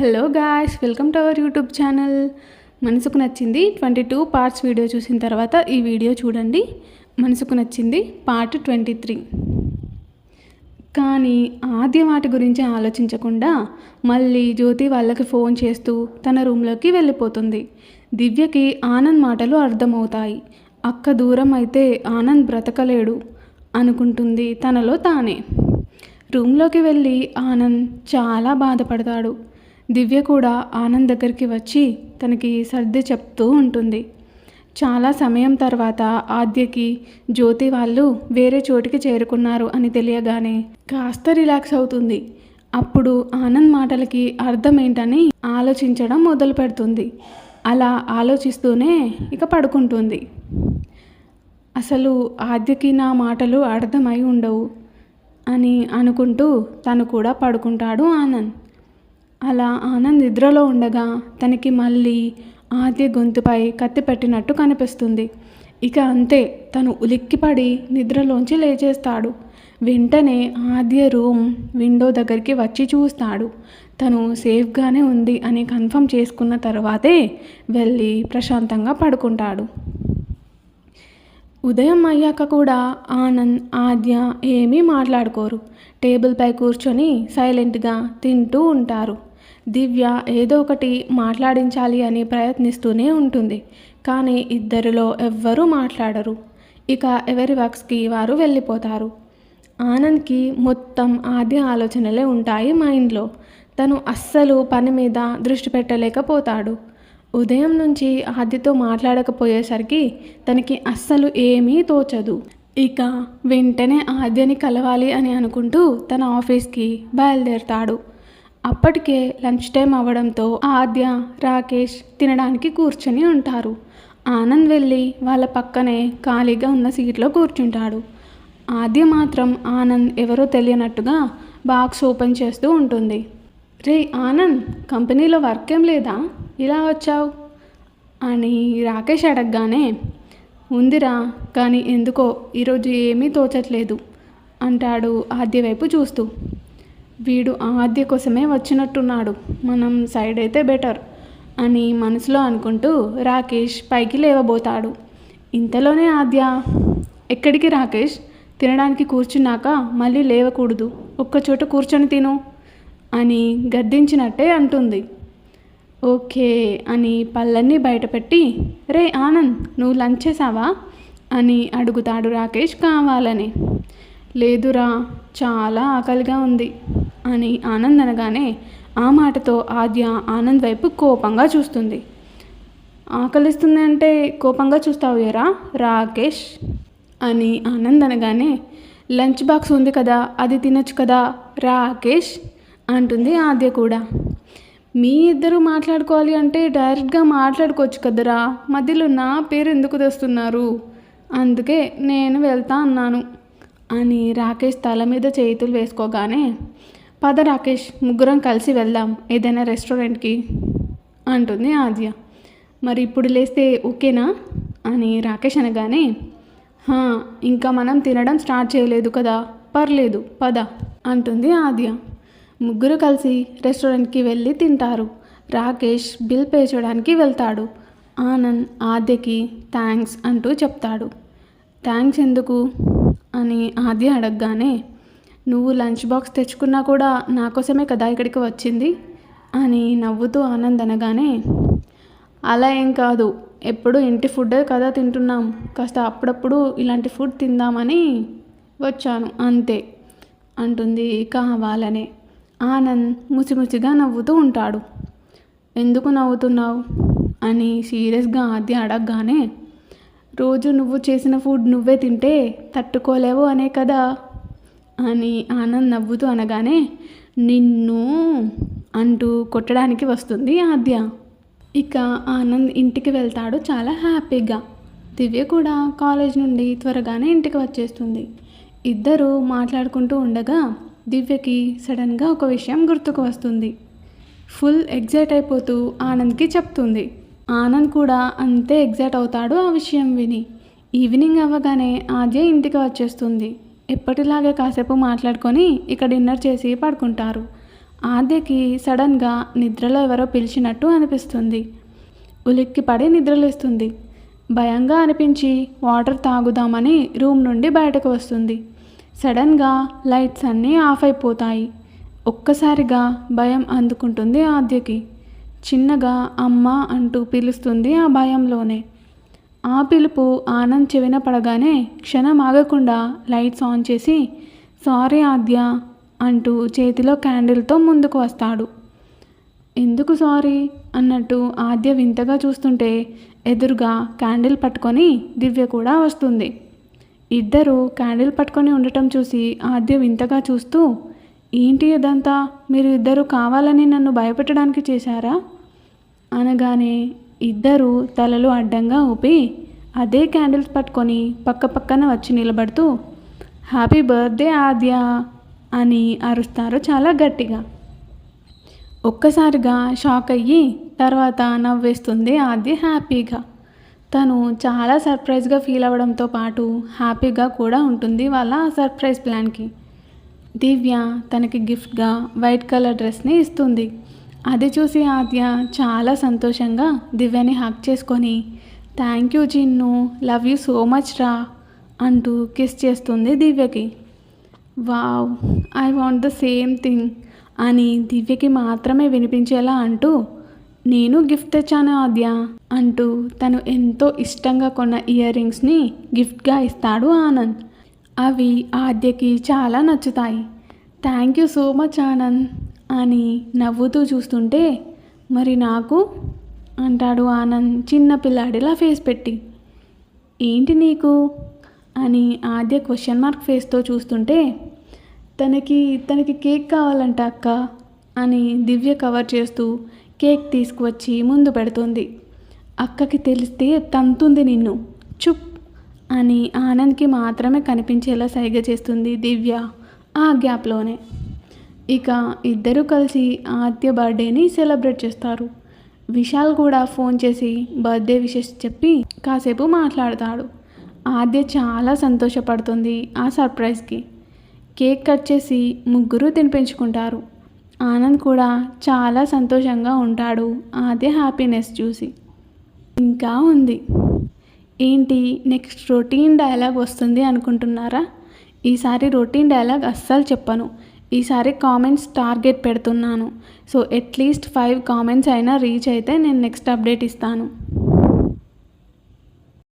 Hello guys welcome to our YouTube channel. మనసుకు నచ్చింది twenty two parts video చూసిన తర్వాత ఈ వీడియో చూడండి. మనసుకు నచ్చింది పార్ట్ ట్వంటీ త్రీ. కానీ ఆద్య వాటి గురించి ఆలోచించకుండా మళ్ళీ జ్యోతి వాళ్ళకి ఫోన్ చేస్తూ తన రూమ్లోకి వెళ్ళిపోతుంది. దివ్యకి ఆనంద్ మాటలు అర్థమవుతాయి. అక్క దూరం అయితే ఆనంద్ బ్రతకలేడు అనుకుంటుంది తనలో తానే. రూమ్లోకి వెళ్ళి ఆనంద్ చాలా బాధపడతాడు. దివ్య కూడా ఆనంద్ దగ్గరికి వచ్చి తనకి సర్ది చెప్తూ ఉంటుంది. చాలా సమయం తర్వాత ఆద్యకి జ్యోతి వాళ్ళు వేరే చోటికి చేరుకున్నారు అని తెలియగానే కాస్త రిలాక్స్ అవుతుంది. అప్పుడు ఆనంద్ మాటలకి అర్థం ఏంటని ఆలోచించడం మొదలు పెడుతుంది అలా ఆలోచిస్తూనే ఇక పడుకుంటుంది. అసలు ఆద్యకి నా మాటలు అర్థమై ఉండవు అని అనుకుంటూ తను కూడా పడుకుంటాడు ఆనంద్. అలా ఆనంద్ నిద్రలో ఉండగా తనకి మళ్ళీ ఆద్య గొంతుపై కత్తి పెట్టినట్టు కనిపిస్తుంది. ఇక అంతే తను ఉలిక్కిపడి నిద్రలోంచి లేచేస్తాడు. వెంటనే ఆద్య రూమ్ విండో దగ్గరికి వచ్చి చూస్తాడు. తను సేఫ్గానే ఉంది అని కన్ఫర్మ్ చేసుకున్న తర్వాతే వెళ్ళి ప్రశాంతంగా పడుకుంటాడు. ఉదయం అయ్యాక కూడా ఆనంద్ ఆద్య ఏమీ మాట్లాడుకోరు. టేబుల్పై కూర్చొని సైలెంట్గా తింటూ ఉంటారు. దివ్య ఏదో ఒకటి మాట్లాడించాలి అని ప్రయత్నిస్తూనే ఉంటుంది. కానీ ఇద్దరిలో ఎవ్వరూ మాట్లాడరు. ఇక ఎవరి వర్క్స్కి వారు వెళ్ళిపోతారు. ఆనంద్కి మొత్తం ఆద్య ఆలోచనలే ఉంటాయి మైండ్లో. తను అస్సలు పని మీద దృష్టి పెట్టలేకపోతాడు. ఉదయం నుంచి ఆద్యతో మాట్లాడకపోయేసరికి తనకి అస్సలు ఏమీ తోచదు. ఇక వెంటనే ఆద్యని కలవాలి అని అనుకుంటూ తన ఆఫీస్కి బయలుదేరతాడు. అప్పటికే లంచ్ టైం అవ్వడంతో ఆద్య రాకేష్ తినడానికి కూర్చొని ఉంటారు. ఆనంద్ వెళ్ళి వాళ్ళ పక్కనే ఖాళీగా ఉన్న సీట్లో కూర్చుంటాడు. ఆద్య మాత్రం ఆనంద్ ఎవరో తెలియనట్టుగా బాక్స్ ఓపెన్ చేస్తూ ఉంటుంది. రే ఆనంద్ కంపెనీలో వర్క్ ఏం లేదా? ఇలా వచ్చావు? అని రాకేష్ అడగగానే ఉందిరా కానీ ఎందుకో ఈరోజు ఏమీ తోచట్లేదు అంటాడు ఆద్య వైపు చూస్తూ. వీడు ఆద్య కోసమే వచ్చినట్టున్నాడు. మనం సైడ్ అయితే బెటర్ అని మనసులో అనుకుంటూ రాకేష్ పైకి లేవబోతాడు. ఇంతలోనే ఆద్య ఎక్కడికి రాకేష్? తినడానికి కూర్చున్నాక మళ్ళీ లేవకూడదు. ఒక్కచోట కూర్చొని తిను అని గద్దించినట్టే అంటుంది. ఓకే అని పళ్ళన్నీ బయటపెట్టి రే ఆనంద్ నువ్వు లంచ్ చేసావా? అని అడుగుతాడు రాకేష్ కావాలని. లేదురా చాలా ఆకలిగా ఉంది. అని ఆనంద్ అనగానే ఆ మాటతో ఆద్య ఆనంద్ వైపు కోపంగా చూస్తుంది. ఆకలిస్తుంది అంటే కోపంగా చూస్తావు ఎరా? రాకేష్ అని ఆనంద్ అనగానే లంచ్ బాక్స్ ఉంది కదా అది తినొచ్చు కదా రాకేష్ అంటుంది ఆద్య కూడా. మీ ఇద్దరు మాట్లాడుకోవాలి అంటే డైరెక్ట్గా మాట్లాడుకోవచ్చు కదరా? మధ్యలో నా పేరు ఎందుకు తెస్తున్నారు? అందుకే నేను వెళ్తా అన్నాను అని రాకేష్ తల మీద చేతులు వేసుకోగానే పద రాకేష్ ముగ్గురం కలిసి వెళ్దాం ఏదైనా రెస్టారెంట్కి అంటుంది ఆద్య. మరి ఇప్పుడు లేస్తే ఓకేనా? అని రాకేష్ అనగానే "హా, ఇంకా మనం తినడం స్టార్ట్ చేయలేదు కదా పర్లేదు పద అంటుంది ఆద్య. ముగ్గురు కలిసి రెస్టారెంట్కి వెళ్ళి తింటారు. రాకేష్ బిల్ పే చేయడానికి వెళ్తాడు. ఆనంద్ ఆద్యకి థ్యాంక్స్ అంటూ చెప్తాడు. థ్యాంక్స్ ఎందుకు? అని ఆద్య అడగగానే నువ్వు లంచ్ బాక్స్ తెచ్చుకున్నా కూడా నా కోసమే కదా ఇక్కడికి వచ్చింది? అని నవ్వుతూ ఆనంద్ అనగానే అలా ఏం కాదు. ఎప్పుడు ఇంటి ఫుడ్డే కదా తింటున్నాం. కాస్త అప్పుడప్పుడు ఇలాంటి ఫుడ్ తిందామని వచ్చాను. అంతే అంటుంది కావాలనే ఆనంద్ ముసిముసిగా నవ్వుతూ ఉంటాడు. ఎందుకు నవ్వుతున్నావు? అని సీరియస్గా ఆది అడగగానే రోజు నువ్వు చేసిన ఫుడ్ నువ్వే తింటే తట్టుకోలేవు అనే కదా. అని ఆనంద్ నవ్వుతూ అనగానే నిన్ను అంటూ కొట్టడానికి వస్తుంది ఆద్య. ఇక ఆనంద్ ఇంటికి వెళ్తాడు చాలా హ్యాపీగా. దివ్య కూడా కాలేజ్ నుండి త్వరగానే ఇంటికి వచ్చేస్తుంది. ఇద్దరు మాట్లాడుకుంటూ ఉండగా దివ్యకి సడన్గా ఒక విషయం గుర్తుకు వస్తుంది. ఫుల్ ఎగ్జైట్ అయిపోతూ ఆనంద్కి చెప్తుంది. ఆనంద్ కూడా అంతే ఎగ్జైట్ అవుతాడు ఆ విషయం విని. ఈవినింగ్ అవ్వగానే ఆద్య ఇంటికి వచ్చేస్తుంది. ఎప్పటిలాగే కాసేపు మాట్లాడుకొని ఇక డిన్నర్ చేసి పడుకుంటారు. ఆద్యకి సడన్గా నిద్రలో ఎవరో పిలిచినట్టు అనిపిస్తుంది. ఉలిక్కిపడి నిద్రలేస్తుంది. భయంగా అనిపించి వాటర్ తాగుదామని రూమ్ నుండి బయటకు వస్తుంది. సడన్గా లైట్స్ అన్నీ ఆఫ్ అయిపోతాయి. ఒక్కసారిగా భయం అందుకుంటుంది ఆద్యకి. చిన్నగా అమ్మ అంటూ పిలుస్తుంది ఆ భయంలోనే. ఆ పిలుపు ఆనంద్ చెవిన పడగానే క్షణం ఆగకుండా లైట్స్ ఆన్ చేసి సారీ ఆద్య అంటూ చేతిలో క్యాండిల్తో ముందుకు వస్తాడు. ఎందుకు సారీ? అన్నట్టు ఆద్య వింతగా చూస్తుంటే ఎదురుగా క్యాండిల్ పట్టుకొని దివ్య కూడా వస్తుంది. ఇద్దరు క్యాండిల్ పట్టుకొని ఉండటం చూసి ఆద్య వింతగా చూస్తూ ఏంటి ఇదంతా? మీరు ఇద్దరు కావాలని నన్ను భయపెట్టడానికి చేశారా? అనగానే ఇద్దరు తలలు అడ్డంగా ఊపి అదే క్యాండిల్స్ పట్టుకొని పక్క పక్కన వచ్చి నిలబడుతూ హ్యాపీ బర్త్డే ఆద్య అని అరుస్తారు చాలా గట్టిగా. ఒక్కసారిగా షాక్ అయ్యి తర్వాత నవ్వేస్తుంది ఆద్య హ్యాపీగా. తను చాలా సర్ప్రైజ్గా ఫీల్ అవ్వడంతో పాటు హ్యాపీగా కూడా ఉంటుంది వాళ్ళ సర్ప్రైజ్ ప్లాన్కి. దివ్య తనకి గిఫ్ట్గా వైట్ కలర్ డ్రెస్ని ఇస్తుంది. అది చూసి ఆద్య చాలా సంతోషంగా దివ్యని హక్ చేసుకొని thank you Chinnu love you so much రా అంటూ కిస్ చేస్తుంది దివ్యకి. Wow I want the same thing అని దివ్యకి మాత్రమే వినిపించేలా అంటూ నేను గిఫ్ట్ తెచ్చాను ఆద్య అంటూ తను ఎంతో ఇష్టంగా కొన్న ఇయర్ రింగ్స్ని గిఫ్ట్గా ఇస్తాడు ఆనంద్. అవి ఆద్యకి చాలా నచ్చుతాయి. Thank you so much Anand అని నవ్వుతూ చూస్తుంటే మరి నాకు? అంటాడు ఆనంద్ చిన్న పిల్లాడిలా ఫేస్ పెట్టి. ఏంటి నీకు? అని ఆద్య క్వశ్చన్ మార్క్ ఫేస్తో చూస్తుంటే తనకి తనకి కేక్ కావాలంట అక్క అని దివ్య కవర్ చేస్తూ కేక్ తీసుకువచ్చి ముందు పెడుతుంది. అక్కకి తెలిస్తే తంతుంది నిన్ను చుప్ అని ఆనంద్కి మాత్రమే కనిపించేలా సైగ చేస్తుంది దివ్య ఆ గ్యాప్లోనే. ఇక ఇద్దరూ కలిసి ఆద్య బర్త్డేని సెలబ్రేట్ చేస్తారు. విశాల్ కూడా ఫోన్ చేసి బర్త్డే విషెస్ చెప్పి కాసేపు మాట్లాడతాడు. ఆద్య చాలా సంతోషపడుతుంది ఆ సర్ప్రైజ్కి. కేక్ కట్ చేసి ముగ్గురు తినిపించుకుంటారు. ఆనంద్ కూడా చాలా సంతోషంగా ఉంటాడు ఆద్య హ్యాపీనెస్ చూసి. ఇంకా ఉంది. ఏంటి నెక్స్ట్ రొటీన్ డైలాగ్ వస్తుంది అనుకుంటున్నారా? ఈసారి రొటీన్ డైలాగ్ అస్సలు చెప్పను. ఈసారి కామెంట్స్ టార్గెట్ పెడుతున్నాను. So at least five comments అయినా రీచ్ అయితే నేను నెక్స్ట్ అప్డేట్ ఇస్తాను.